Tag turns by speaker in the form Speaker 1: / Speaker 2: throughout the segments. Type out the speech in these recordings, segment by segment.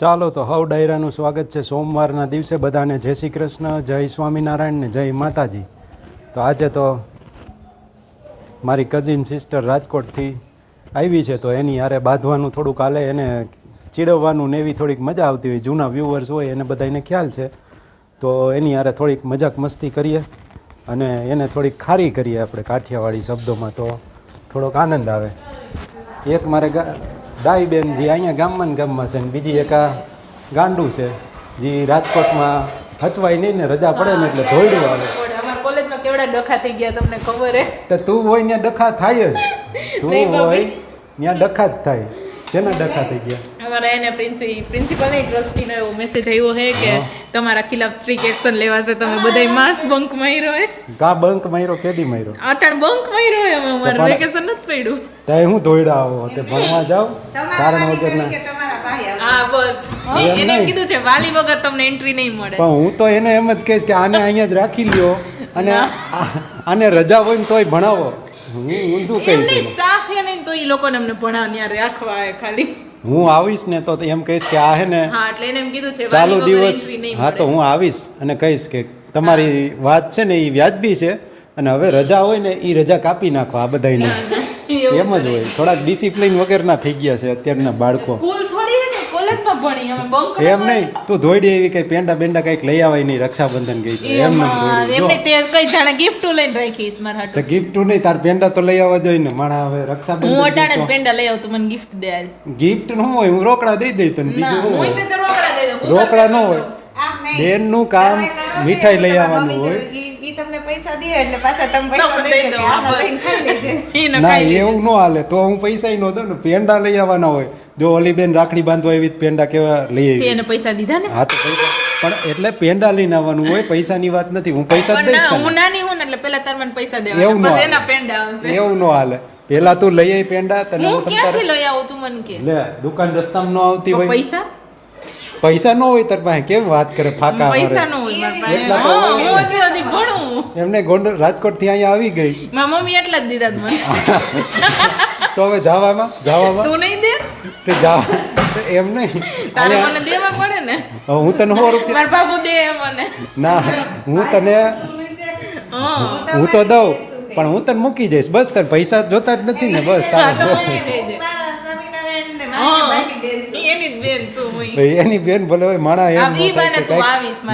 Speaker 1: ચાલો તો હવ ડાયરાનું સ્વાગત છે. સોમવારના દિવસે બધાને જય શ્રી કૃષ્ણ, જય સ્વામિનારાયણ ને જય માતાજી. તો આજે તો મારી કઝિન સિસ્ટર રાજકોટથી આવી છે તો એની હારે બાંધવાનું થોડુંક હાલે, એને ચીડવવાનું ને એવી થોડીક મજા આવતી હોય, જૂના વ્યૂવર્સ હોય, એને બધાને ખ્યાલ છે. તો એની હારે થોડીક મજાક મસ્તી કરીએ અને એને થોડીક ખારી કરીએ આપણે કાઠિયાવાડી શબ્દોમાં તો થોડોક આનંદ આવે. એક મારે ગા- ડાઈ બેન જે અહીંયા ગામમાં ને ગામમાં છે ને બીજી એક આ ગાંડું છે જે રાજકોટમાં હચવાય નહીં ને રજા પડે ને એટલે ધોઈડું આવે.
Speaker 2: કોલેજમાં કેવડા ડખા થઈ ગયા તમને ખબર હે?
Speaker 1: તો તું હોય ત્યાં ડખા થાય જ. તું હોય ત્યાં ડખા જ થાય. શેના ડખા થઈ ગયા?
Speaker 2: અમારા એને પ્રિન્સી પ્રિન્સિપલ ટ્રસ્ટીનો એવો મેસેજ આવ્યો હે કે તમારા ખિલાફ સ્ટ્રીક એક્શન લેવાશે. તમે બધાય માસ બંક માર્યો હે.
Speaker 1: કા બંક માર્યો કેદી માર્યો?
Speaker 2: અત્યારે બંક માર્યો હે અમે અમારું. વેકેશન નથી પડ્યું.
Speaker 1: ત્યાં હું ધોઈડા આવો? તે ભણવા જાવ કારણ વગરના.
Speaker 2: હા બસ. એને કીધું છે વાલી વગર તમને એન્ટ્રી નહીં મળે.
Speaker 1: પણ હું તો એને એમ જ કહીશ કે આને અહીંયા જ રાખી લ્યો. અને આને રજા હોય ને તોય ભણાવો. હું ઊંધું કહીશ
Speaker 2: સ્ટાફ હે નહીં તો એ લોકોને અમને ભણાવ ત્યાં રાખવા હે ખાલી.
Speaker 1: હું આવીશ ને તો એમ કહીશ કે આ હે ને
Speaker 2: હા એટલે એને એમ કીધું છે
Speaker 1: ચાલુ દિવસ હા તો હું આવીશ અને કહીશ કે તમારી વાત છે ને એ વ્યાજબી છે અને હવે રજા હોય ને એ રજા કાપી નાખો આ બધાને એમ જ હોય. થોડાક ડિસિપ્લિન વગેરેના થઈ ગયા છે અત્યારના બાળકો.
Speaker 2: કોલેજમાં ભણી અમે બંક
Speaker 1: એમ નહીં તું ધોઈડી એવી કઈ પેંડા બેંડા કંઈક લઈ આવાય નહીં રક્ષાબંધન ગઈ એમ
Speaker 2: એમને તે કઈ જાણે ગિફ્ટ લઈને રાખીશ મારા હાટુ.
Speaker 1: ગિફ્ટ નહીં તાર પેંડા તો લઈ આવવા જોઈએ ને માણા હવે
Speaker 2: હું અટાણે પેંડા લઈ આવું તું મને ગિફ્ટ દે હાલ.
Speaker 1: ગિફ્ટનું હોય હું રોકડા દઈ દઈ તને બીજું
Speaker 2: હું
Speaker 1: હોય?
Speaker 2: તે રોકડા દઈ દઉં
Speaker 1: રોકડા ન હોય. બેનનું કામ મીઠાઈ લઈ આવવાનું હોય.
Speaker 3: તમને પૈસા દે એટલે પાછા તમે પૈસા
Speaker 2: દઈ દો, ના
Speaker 1: એવું ન હાલે તો હું પૈસા ન દઉં ને પેંડા લઈ આવવાના હોય. જો ઓલી બેન રાખડી બાંધવા એવી પેંડા કેવા લઈ આવી?
Speaker 2: એને પૈસા દીધા ને?
Speaker 1: હા તો પણ એટલે પેંડા લઈને આવવાનું હોય પૈસાની વાત નથી. હું પૈસા જ દઈશ
Speaker 2: હું નાની હું ને એટલે પેલા તાર મને પૈસા
Speaker 1: એવું
Speaker 2: દેવાના પછી. એના પેંડા આવશે.
Speaker 1: એવું ન હાલે. પેલા તું લઈ આવી પેંડા તને
Speaker 2: હું ક્યાંથી લઈ આવું તું મને કે?
Speaker 1: લે દુકાન રસ્તામાં ન આવતી હોય?
Speaker 2: પૈસા?
Speaker 1: પૈસા ન હોય તાર પાસે. કેમ વાત કરે? ફાકા
Speaker 2: પૈસા નો હોય
Speaker 1: એટલા તો
Speaker 2: હું હજી ભણું.
Speaker 1: એમને ગોંડલ રાજકોટથી અહીંયા આવી ગઈ.
Speaker 2: મારા મમ્મી એટલા જ દીધા મને.
Speaker 1: તો હવે જવામાં? જવામાં?
Speaker 2: તું નહીં દે?
Speaker 1: તે જા એમ નહીં.
Speaker 2: તારે મને દેવા પડે ને?
Speaker 1: હવે હું તને સો રૂપિયા
Speaker 2: મારા બાપુ દે મને.
Speaker 1: ના હું તને
Speaker 2: હું.
Speaker 1: તો દઉં પણ હું તને મૂકી જઈશ. બસ તને પૈસા જોતા જ નથી ને બસ તારે.
Speaker 2: એની બેન
Speaker 1: ભલે હોય માણા એમ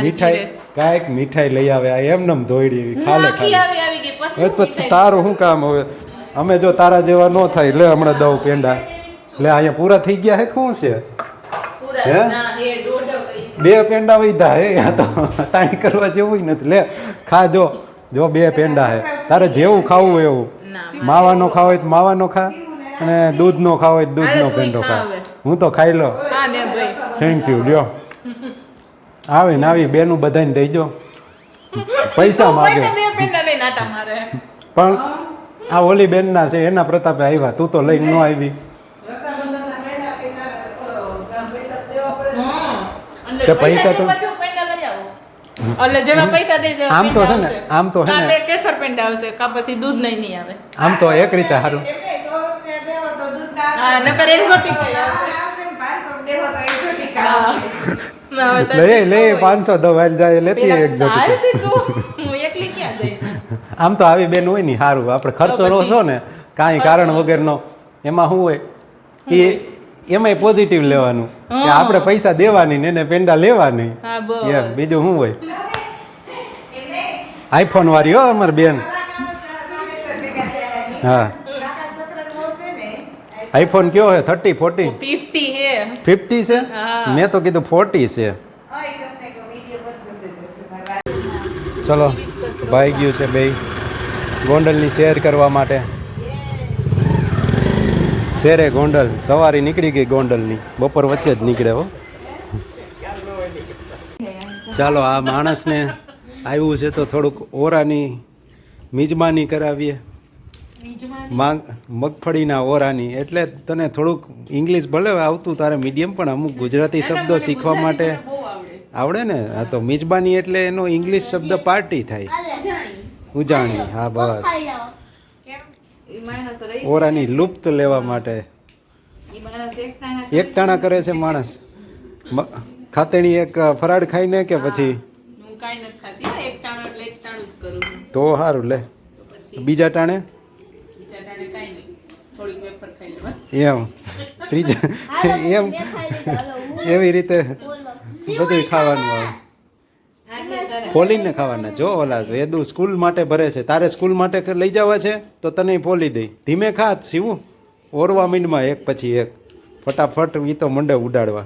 Speaker 1: મીઠાઈ
Speaker 2: ઘરે.
Speaker 1: કાંઈક મીઠાઈ લઈ આવે આ એમ નમ ધોઈડી એવી ખાલે તારું શું કામ હવે? અમે જો તારા જેવા ન થાય લે હમણાં દઉં પેંડા. લે અહીંયા પૂરા થઈ ગયા હે શું છે? હે? બે પેંડા વૈધા હે આ તો તાણી કરવા જેવું નથી. લે ખા જો જો બે પેંડા હે. તારે જેવું ખાવું હોય એવું.
Speaker 2: ના.
Speaker 1: માવાનો ખાવ હોય તો માવાનો ખા અને દૂધનો ખાવ હોય તો દૂધનો પેંડો
Speaker 2: ખા
Speaker 1: હું તો ખાઈ લો. થેન્ક યુ લ્યો. આવે ને આવી બેનું બધાને દઈજો પૈસા
Speaker 2: તું
Speaker 1: માગે. પણ આ ઓલી બેનના છે એના પ્રતાપે આવ્યા. તું તો લઈને ન આવી. તે પૈસા તો- આમ તો છે ને, આમ તો છે ને.
Speaker 2: કેસર પેંડા આવશે કા પછી દૂધ નહીં નહીં આવે.
Speaker 1: આમ તો એક રીતે સારું
Speaker 3: લે લે. પાંચસો
Speaker 1: દવાઈ જાય લેતી
Speaker 2: એક જોટી હું એકલી ક્યાં જઈશ?
Speaker 1: આમ તો આવી બેન હોય ને સારું આપણે ખર્ચો
Speaker 2: પછી-
Speaker 1: ને કાંઈ કારણ વગરનો. એમાં શું હોય? એ એમાંય પોઝિટિવ લેવાનું. કે આપણે પૈસા દેવાની ને એને પેંડા લેવાની.
Speaker 2: હા
Speaker 1: એમ બીજું શું હોય? આઈફોન વાળી હો અમારી બેન. હા. આઈફોન કયો છે? થર્ટી ફોર્ટી
Speaker 2: ફિફ્ટી હે
Speaker 1: ફિફ્ટી છે? મેં તો કીધું ફોર્ટી છે. ચલો. ભાઈ ગયું છે બે ગોંડલની શેર કરવા માટે. શેરે ગોંડલ સવારી નીકળી ગઈ ગોંડલની. બપોર વચ્ચે જ નીકળે હો. ચાલો આ માણસને આવ્યું છે તો થોડુંક ઓરાની મિજબાની કરાવીએ. માંગ મગફળીના ઓરાની. એટલે તને થોડુંક ઇંગ્લિશ ભલે આવતું તારે મીડિયમ પણ અમુક ગુજરાતી શબ્દો શીખવા માટે
Speaker 2: આવડે
Speaker 1: ને? આ તો મિજબાની એટલે એનો ઇંગ્લિશ શબ્દ પાર્ટી થાય. ઉજાણી હા બસ.
Speaker 2: કેમ ઈ માણસ રહી
Speaker 1: ઓરાની લુપ્ત લેવા માટે.
Speaker 2: એક માણસ એકટાણા
Speaker 1: એકટાણા કરે છે માણસ. ખાતેણી એક ફરાળ ખાઈને કે પછી?
Speaker 2: હું કાંઈ નથી ખાતી હો, એક ટાણું એટલે એક ટાણું જ કરું છું.
Speaker 1: તો સારું લે. બીજા ટાણે?
Speaker 2: બીજા ટાણે કાંઈ નહીં. થોડીક વેફર ખાઈ લેવા.
Speaker 1: એમ. ત્રીજા એમ. એવી રીતે બધું ખાવાનું આવે ફોલીને ખાવાના. જો ઓલા એ દુ સ્કૂલ માટે ભરે છે, તારે સ્કૂલ માટે લઈ જવા છે? તો તને ફોલી દઈ ધીમે ખા, સીવું. ઓરવા મીંડમાં એક પછી એક. ફટાફટ એ તો મંડે ઉડાડવા.